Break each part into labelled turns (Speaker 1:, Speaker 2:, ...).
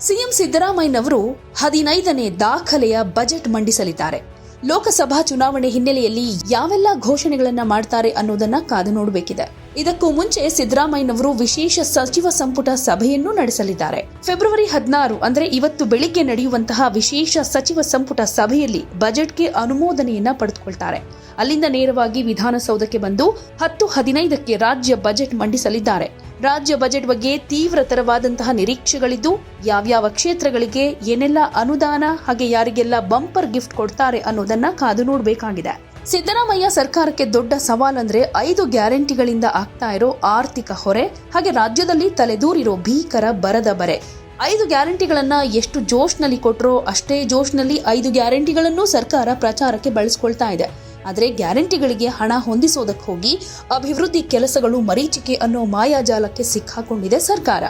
Speaker 1: CM ಸಿದ್ದರಾಮಯ್ಯನವರು ಹದಿನೈದನೇ ದಾಖಲೆಯ ಬಜೆಟ್ ಮಂಡಿಸಲಿದ್ದಾರೆ. ಲೋಕಸಭಾ ಚುನಾವಣೆ ಹಿನ್ನೆಲೆಯಲ್ಲಿ ಯಾವೆಲ್ಲ ಘೋಷಣೆಗಳನ್ನ ಮಾಡ್ತಾರೆ ಅನ್ನೋದನ್ನ ಕಾದು ನೋಡಬೇಕಿದೆ. ಇದಕ್ಕೂ ಮುಂಚೆ ಸಿದ್ದರಾಮಯ್ಯನವರು ವಿಶೇಷ ಸಚಿವ ಸಂಪುಟ ಸಭೆಯನ್ನು ನಡೆಸಲಿದ್ದಾರೆ. ಫೆಬ್ರವರಿ ಹದಿನಾರು, ಅಂದರೆ ಇವತ್ತು ಬೆಳಿಗ್ಗೆ ನಡೆಯುವಂತಹ ವಿಶೇಷ ಸಚಿವ ಸಂಪುಟ ಸಭೆಯಲ್ಲಿ ಬಜೆಟ್ಗೆ ಅನುಮೋದನೆಯನ್ನ ಪಡೆದುಕೊಳ್ತಾರೆ. ಅಲ್ಲಿಂದ ನೇರವಾಗಿ ವಿಧಾನಸೌಧಕ್ಕೆ ಬಂದು ಹತ್ತು ಹದಿನೈದಕ್ಕೆ ರಾಜ್ಯ ಬಜೆಟ್ ಮಂಡಿಸಲಿದ್ದಾರೆ. ರಾಜ್ಯ ಬಜೆಟ್ ಬಗ್ಗೆ ತೀವ್ರತರವಾದಂತಹ ನಿರೀಕ್ಷೆಗಳಿದ್ದು, ಯಾವ್ಯಾವ ಕ್ಷೇತ್ರಗಳಿಗೆ ಏನೆಲ್ಲ ಅನುದಾನ ಹಾಗೆ ಯಾರಿಗೆಲ್ಲ ಬಂಪರ್ ಗಿಫ್ಟ್ ಕೊಡ್ತಾರೆ ಅನ್ನೋದನ್ನ ಕಾದು ನೋಡಬೇಕಾಗಿದೆ. ಸಿದ್ದರಾಮಯ್ಯ ಸರ್ಕಾರಕ್ಕೆ ದೊಡ್ಡ ಸವಾಲಂದ್ರೆ ಐದು ಗ್ಯಾರಂಟಿಗಳಿಂದ ಆಗ್ತಾ ಇರೋ ಆರ್ಥಿಕ ಹೊರೆ, ಹಾಗೆ ರಾಜ್ಯದಲ್ಲಿ ತಲೆದೂರಿರೋ ಭೀಕರ ಬರದ ಬರೆ. ಐದು ಗ್ಯಾರಂಟಿಗಳನ್ನ ಎಷ್ಟು ಜೋಶ್ನಲ್ಲಿ ಕೊಟ್ಟರೋ ಅಷ್ಟೇ ಜೋಶ್ನಲ್ಲಿ ಐದು ಗ್ಯಾರಂಟಿಗಳನ್ನು ಸರ್ಕಾರ ಪ್ರಚಾರಕ್ಕೆ ಬಳಸ್ಕೊಳ್ತಾ ಇದೆ. ಆದರೆ ಗ್ಯಾರಂಟಿಗಳಿಗೆ ಹಣ ಹೊಂದಿಸೋದಕ್ಕೆ ಹೋಗಿ ಅಭಿವೃದ್ಧಿ ಕೆಲಸಗಳು ಮರೀಚಿಕೆ ಅನ್ನೋ ಮಾಯಾಜಾಲಕ್ಕೆ ಸಿಕ್ಕಾಕೊಂಡಿದೆ ಸರ್ಕಾರ.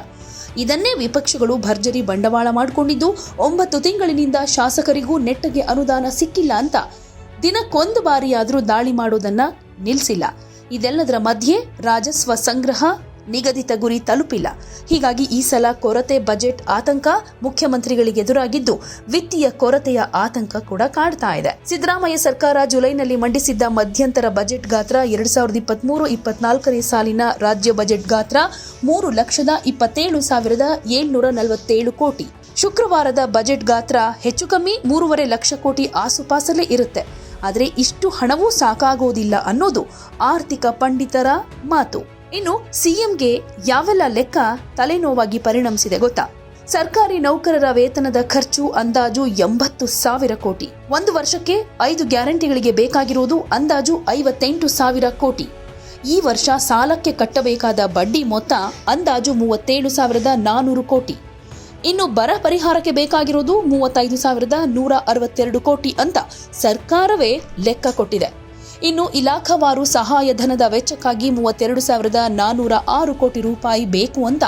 Speaker 1: ಇದನ್ನೇ ವಿಪಕ್ಷಗಳು ಭರ್ಜರಿ ಬಂಡವಾಳ ಮಾಡಿಕೊಂಡಿದ್ದು, ಒಂಬತ್ತು ತಿಂಗಳಿನಿಂದ ಶಾಸಕರಿಗೂ ನೆಟ್ಟಗೆ ಅನುದಾನ ಸಿಕ್ಕಿಲ್ಲ ಅಂತ ದಿನಕ್ಕೊಂದು ಬಾರಿಯಾದರೂ ದಾಳಿ ಮಾಡೋದನ್ನ ನಿಲ್ಲಿಸಿಲ್ಲ ಇದೆಲ್ಲದರ ಮಧ್ಯೆ ರಾಜಸ್ವ ಸಂಗ್ರಹ ನಿಗದಿತ ಗುರಿ ತಲುಪಿಲ್ಲ. ಹೀಗಾಗಿ ಈ ಸಲ ಕೊರತೆ, ಬಜೆಟ್ ಆತಂಕ ಮುಖ್ಯಮಂತ್ರಿಗಳಿಗೆ ಎದುರಾಗಿದ್ದು, ವಿತ್ತೀಯ ಕೊರತೆಯ ಆತಂಕ ಕೂಡ ಕಾಡ್ತಾ ಇದೆ. ಸಿದ್ದರಾಮಯ್ಯ ಸರ್ಕಾರ ಜುಲೈನಲ್ಲಿ ಮಂಡಿಸಿದ್ದ ಮಧ್ಯಂತರ ಬಜೆಟ್ ಗಾತ್ರ ಎರಡ್ ಸಾವಿರದ ಇಪ್ಪತ್ಮೂರು ಇಪ್ಪತ್ನಾಲ್ಕನೇ ಸಾಲಿನ ರಾಜ್ಯ ಬಜೆಟ್ ಗಾತ್ರ ಮೂರು ಲಕ್ಷದ ಇಪ್ಪತ್ತೇಳು ಸಾವಿರದ ಏಳ್ನೂರ ನಲವತ್ತೇಳು ಕೋಟಿ. ಶುಕ್ರವಾರದ ಬಜೆಟ್ ಗಾತ್ರ ಹೆಚ್ಚು ಕಮ್ಮಿ ಮೂರುವರೆ ಲಕ್ಷ ಕೋಟಿ ಆಸುಪಾಸಲ್ಲೇ ಇರುತ್ತೆ. ಆದರೆ ಇಷ್ಟು ಹಣವೂ ಸಾಕಾಗೋದಿಲ್ಲ ಅನ್ನೋದು ಆರ್ಥಿಕ ಪಂಡಿತರ ಮಾತು. ಇನ್ನು ಸಿಎಂಗೆ ಯಾವೆಲ್ಲ ಲೆಕ್ಕ ತಲೆನೋವಾಗಿ ಪರಿಣಮಿಸಿದೆ ಗೊತ್ತಾ? ಸರ್ಕಾರಿ ನೌಕರರ ವೇತನದ ಖರ್ಚು ಅಂದಾಜು ಎಂಬತ್ತು ಸಾವಿರ ಕೋಟಿ. ಒಂದು ವರ್ಷಕ್ಕೆ ಐದು ಗ್ಯಾರಂಟಿಗಳಿಗೆ ಬೇಕಾಗಿರುವುದು ಅಂದಾಜು ಐವತ್ತೆಂಟು ಸಾವಿರ ಕೋಟಿ. ಈ ವರ್ಷ ಸಾಲಕ್ಕೆ ಕಟ್ಟಬೇಕಾದ ಬಡ್ಡಿ ಮೊತ್ತ ಅಂದಾಜು ಮೂವತ್ತೇಳು ಸಾವಿರದ ನಾನೂರು ಕೋಟಿ. ಇನ್ನು ಬರ ಪರಿಹಾರಕ್ಕೆ ಬೇಕಾಗಿರೋದು ಮೂವತ್ತೈದು ಸಾವಿರದ ನೂರ ಅರವತ್ತೆರಡು ಕೋಟಿ ಅಂತ ಸರ್ಕಾರವೇ ಲೆಕ್ಕ ಕೊಟ್ಟಿದೆ. ಇನ್ನು ಇಲಾಖಾವಾರು ಸಹಾಯಧನದ ವೆಚ್ಚಕ್ಕಾಗಿ ಮೂವತ್ತೆರಡು ಸಾವಿರದ ನಾನೂರ ಆರು ಕೋಟಿ ರೂಪಾಯಿ ಬೇಕು ಅಂತ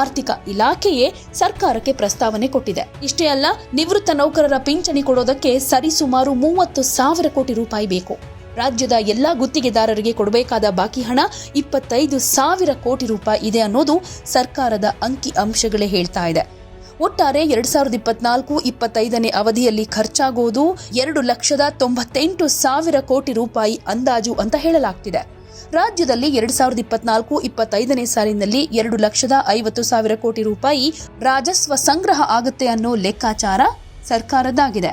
Speaker 1: ಆರ್ಥಿಕ ಇಲಾಖೆಯೇ ಸರ್ಕಾರಕ್ಕೆ ಪ್ರಸ್ತಾವನೆ ಕೊಟ್ಟಿದೆ. ಇಷ್ಟೇ ಅಲ್ಲ, ನಿವೃತ್ತ ನೌಕರರ ಪಿಂಚಣಿ ಕೊಡೋದಕ್ಕೆ ಸರಿಸುಮಾರು ಮೂವತ್ತು ಸಾವಿರ ಕೋಟಿ ರೂಪಾಯಿ ಬೇಕು. ರಾಜ್ಯದ ಎಲ್ಲಾ ಗುತ್ತಿಗೆದಾರರಿಗೆ ಕೊಡಬೇಕಾದ ಬಾಕಿ ಹಣ ಇಪ್ಪತ್ತೈದು ಸಾವಿರ ಕೋಟಿ ರೂಪಾಯಿ ಇದೆ ಅನ್ನೋದು ಸರ್ಕಾರದ ಅಂಕಿ ಅಂಶಗಳೇ ಹೇಳ್ತಾ ಇದೆ. ಒಟ್ಟಾರೆ ಎರಡ್ ಸಾವಿರದ ಇಪ್ಪತ್ನಾಲ್ಕು ಇಪ್ಪತ್ತೈದನೇ ಅವಧಿಯಲ್ಲಿ ಖರ್ಚಾಗುವುದು ಎರಡು ಲಕ್ಷದ ತೊಂಬತ್ತೆಂಟು ಸಾವಿರ ಕೋಟಿ ರೂಪಾಯಿ ಅಂದಾಜು ಅಂತ ಹೇಳಲಾಗ್ತಿದೆ. ರಾಜ್ಯದಲ್ಲಿ ಎರಡ್ ಸಾವಿರದ ಇಪ್ಪತ್ನಾಲ್ಕು ಇಪ್ಪತ್ತೈದನೇ ಸಾಲಿನಲ್ಲಿ ಎರಡು ಲಕ್ಷದ ಐವತ್ತು ಸಾವಿರ ಕೋಟಿ ರೂಪಾಯಿ ರಾಜಸ್ವ ಸಂಗ್ರಹ ಆಗುತ್ತೆ ಅನ್ನೋ ಲೆಕ್ಕಾಚಾರ ಸರ್ಕಾರದ್ದಾಗಿದೆ.